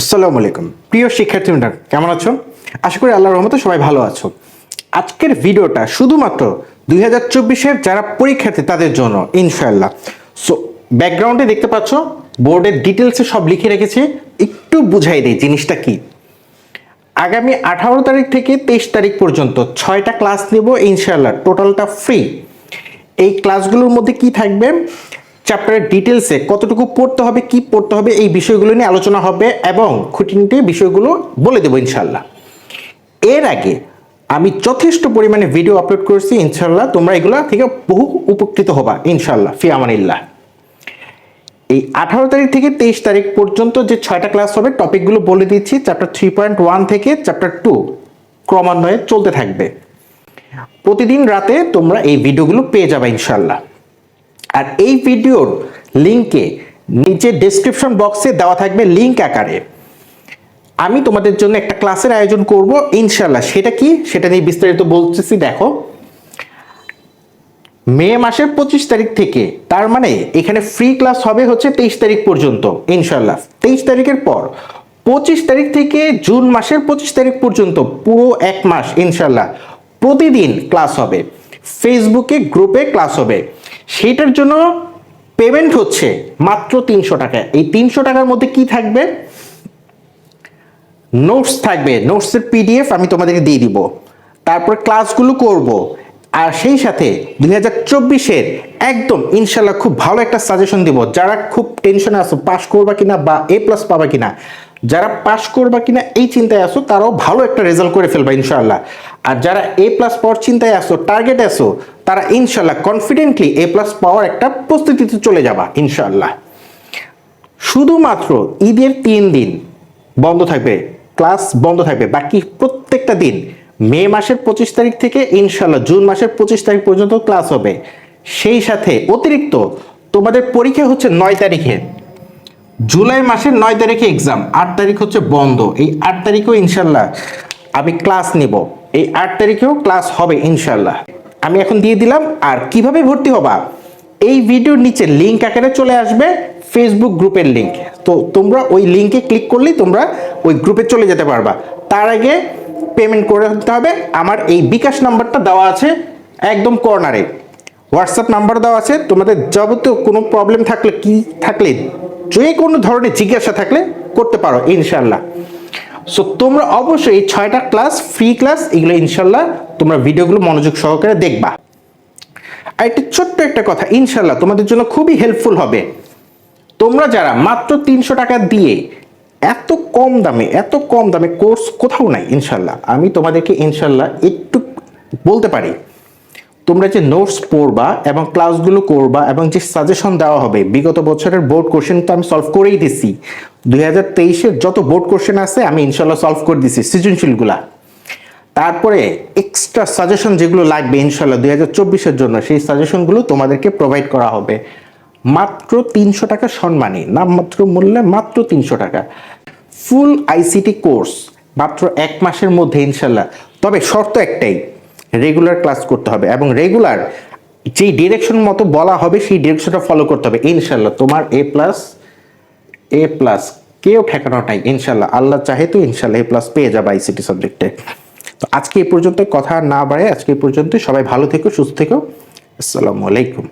আসসালামু আলাইকুম। প্রিয় শিক্ষার্থী কেমন আছো? আশা করি আল্লাহর রহমতে সবাই ভালো আছো। আজকের ভিডিওটা শুধুমাত্র দুই হাজার চব্বিশের যারা পরীক্ষার্থী, তাদের জন্য, ইনশাআল্লাহ। সো ব্যাকগ্রাউন্ডে দেখতে পাচ্ছ বোর্ডের ডিটেলসে সব লিখে রেখেছি। একটু বুঝাই দিই, জিনিসটা কি? আগামী আঠারো তারিখ থেকে তেইশ তারিখ পর্যন্ত ছয়টা ক্লাস নেব, ইনশাআল্লাহ টোটালটা ফ্রি এই ক্লাসগুলোর মধ্যে কি থাকবে? চ্যাপ্টারের ডিটেলসে কতটুকু পড়তে হবে, কি পড়তে হবে, এই বিষয়গুলো নিয়ে আলোচনা হবে এবং খুঁটিনিতে বিষয়গুলো বলে দেবো ইনশাল্লাহ এর আগে আমি যথেষ্ট পরিমাণে ভিডিও আপলোড করেছি ইনশাল্লাহ তোমরা এগুলো থেকে বহু উপকৃত হবা ইনশাল্লাহ ফি আমানিল্লাহ। এই আঠারো তারিখ থেকে তেইশ তারিখ পর্যন্ত যে ছয়টা ক্লাস হবে টপিকগুলো বলে দিচ্ছি চ্যাপ্টার থ্রি পয়েন্ট ওয়ান থেকে চ্যাপ্টার টু ক্রমান্বয়ে চলতে থাকবে। প্রতিদিন রাতে তোমরা এই ভিডিওগুলো পেয়ে যাবে ইনশাল্লাহ আর এই ভিডিওর লিঙ্কে নিচে ডেসক্রিপশন বক্সে দেওয়া থাকবে লিঙ্ক আকারে। আমি তোমাদের জন্য একটা ক্লাসের আয়োজন করব ইনশাল্লাহ সেটা কি? সেটা নিয়ে বিস্তারিত বলতেছি, দেখো। মে মাসের পঁচিশ তারিখ থেকে, তার মানে এখানে ফ্রি ক্লাস হবে হচ্ছে তেইশ তারিখ পর্যন্ত ইনশাল্লাহ তেইশ তারিখের পর, পঁচিশ তারিখ থেকে জুন মাসের পঁচিশ তারিখ পর্যন্ত, পুরো এক মাস ইনশাল্লাহ প্রতিদিন ক্লাস হবে। ফেসবুকে গ্রুপে ক্লাস হবে। সেইটার জন্য পেমেন্ট হচ্ছে মাত্র তিনশো টাকা। এই তিনশো টাকার মধ্যে কি থাকবে? নোটস থাকবে। নোটসের পিডিএফ আমি তোমাদেরকে দিয়ে দিব। তারপর ক্লাসগুলো করব। আর সেই সাথে দুই হাজার চব্বিশের একদম ইনশাল্লাহ খুব ভালো একটা সাজেশন দিব। যারা খুব টেনশনে আসো পাস করবা কিনা বা এ প্লাস পাবা কিনা, যারা পাস করবা কিনা এই চিন্তায় আসো তারাও ভালো একটা রেজাল্ট করে ফেলবা ইনশাল্লাহ। আর যারা এ প্লাস পাওয়ার চিন্তায় আসো টার্গেট আসো তারা ইনশাল্লাহ কনফিডেন্টলি এ প্লাস পাওয়ার একটা প্রস্তুতিতে চলে যাবা ইনশাল্লাহ শুধুমাত্র ঈদের তিন দিন বন্ধ থাকবে, ক্লাস বন্ধ থাকবে, বাকি প্রত্যেকটা দিন মে মাসের পঁচিশ তারিখ থেকে ইনশাল্লাহ জুন মাসের পঁচিশ তারিখ পর্যন্ত ক্লাস হবে। সেই সাথে অতিরিক্ত তোমাদের পরীক্ষা হচ্ছে নয় তারিখে। জুলাই মাসের নয় তারিখে এক্সাম আট তারিখ হচ্ছে বন্ধ। এই আট তারিখেও ইনশাল্লাহ আমি ক্লাস নিব। এই আট তারিখেও ক্লাস হবে ইনশাল্লাহ আমি এখন দিয়ে দিলাম, আর কীভাবে ভর্তি হবা? এই ভিডিওর নিচে লিঙ্ক আকারে চলে আসবে ফেসবুক গ্রুপের লিঙ্ক তো তোমরা ওই লিঙ্কে ক্লিক করলেই তোমরা ওই গ্রুপে চলে যেতে পারবা। তার আগে পেমেন্ট করে দিতে হবে। আমার এই বিকাশ নাম্বারটা দেওয়া আছে একদম কর্নারে হোয়াটসঅ্যাপ নাম্বার দেওয়া আছে। তোমাদের যাবতীয় কোনো প্রবলেম থাকলে কি থাকলে যে কোনো ধরনের জিজ্ঞাসা থাকলে করতে পারো ইনশাল্লাহ সো তোমরা অবশ্যই এই ছয়টা ক্লাস ফ্রি ক্লাস এগুলো ইনশাল্লাহ তোমরা ভিডিওগুলো মনোযোগ সহকারে দেখবা। আর একটা ছোট্ট একটা কথা, ইনশাল্লাহ তোমাদের জন্য খুবই হেল্পফুল হবে। তোমরা যারা মাত্র তিনশো টাকা দিয়ে এত কম দামে, এত কম দামে কোর্স কোথাও নাই, ইনশাল্লাহ। আমি তোমাদেরকে ইনশাল্লাহ একটু বলতে পারি তোমরা যে নোটস পড়বা এবং ক্লাসগুলো করবা এবং যে সাজেশন দেওয়া হবে, বিগত বছরের বোর্ড কোশ্চেন তো আমি সলভ করেই দিছি। দুই হাজার তেইশের যত বোর্ড কোশ্চেন আছে, আমি ইনশাল্লাহ সলভ করে দিছি সৃজনশীলগুলা। তারপরে এক্সট্রা সাজেশন যেগুলো লাগবে ইনশাল্লাহ দুই হাজার চব্বিশের জন্য, সেই সাজেশনগুলো তোমাদেরকে প্রোভাইড করা হবে। মাত্র তিনশো টাকা সম্মানী, নামমাত্র মূল্যে মাত্র তিনশো টাকা। ফুল আইসিটি কোর্স মাত্র এক মাসের মধ্যে ইনশাল্লাহ। তবে শর্ত একটাই রেগুলার ক্লাস করতে হবে এবং রেগুলার যেই ডিরেকশন মতো বলা হবে সেই ডিরেকশনটা ফলো করতে হবে। ইনশাল্লাহ তোমার এ প্লাস এ প্লাস কেউ ঠেকানো নাই ইনশাল্লাহ আল্লাহ চাহে তো ইনশাল্লাহ এ প্লাস পেয়ে যাবে আইসিটি সাবজেক্টে তো আজকে এ পর্যন্ত কথা না বাড়ে আজকে এই পর্যন্ত সবাই ভালো থেকো, সুস্থ থেকো। আসসালামু আলাইকুম।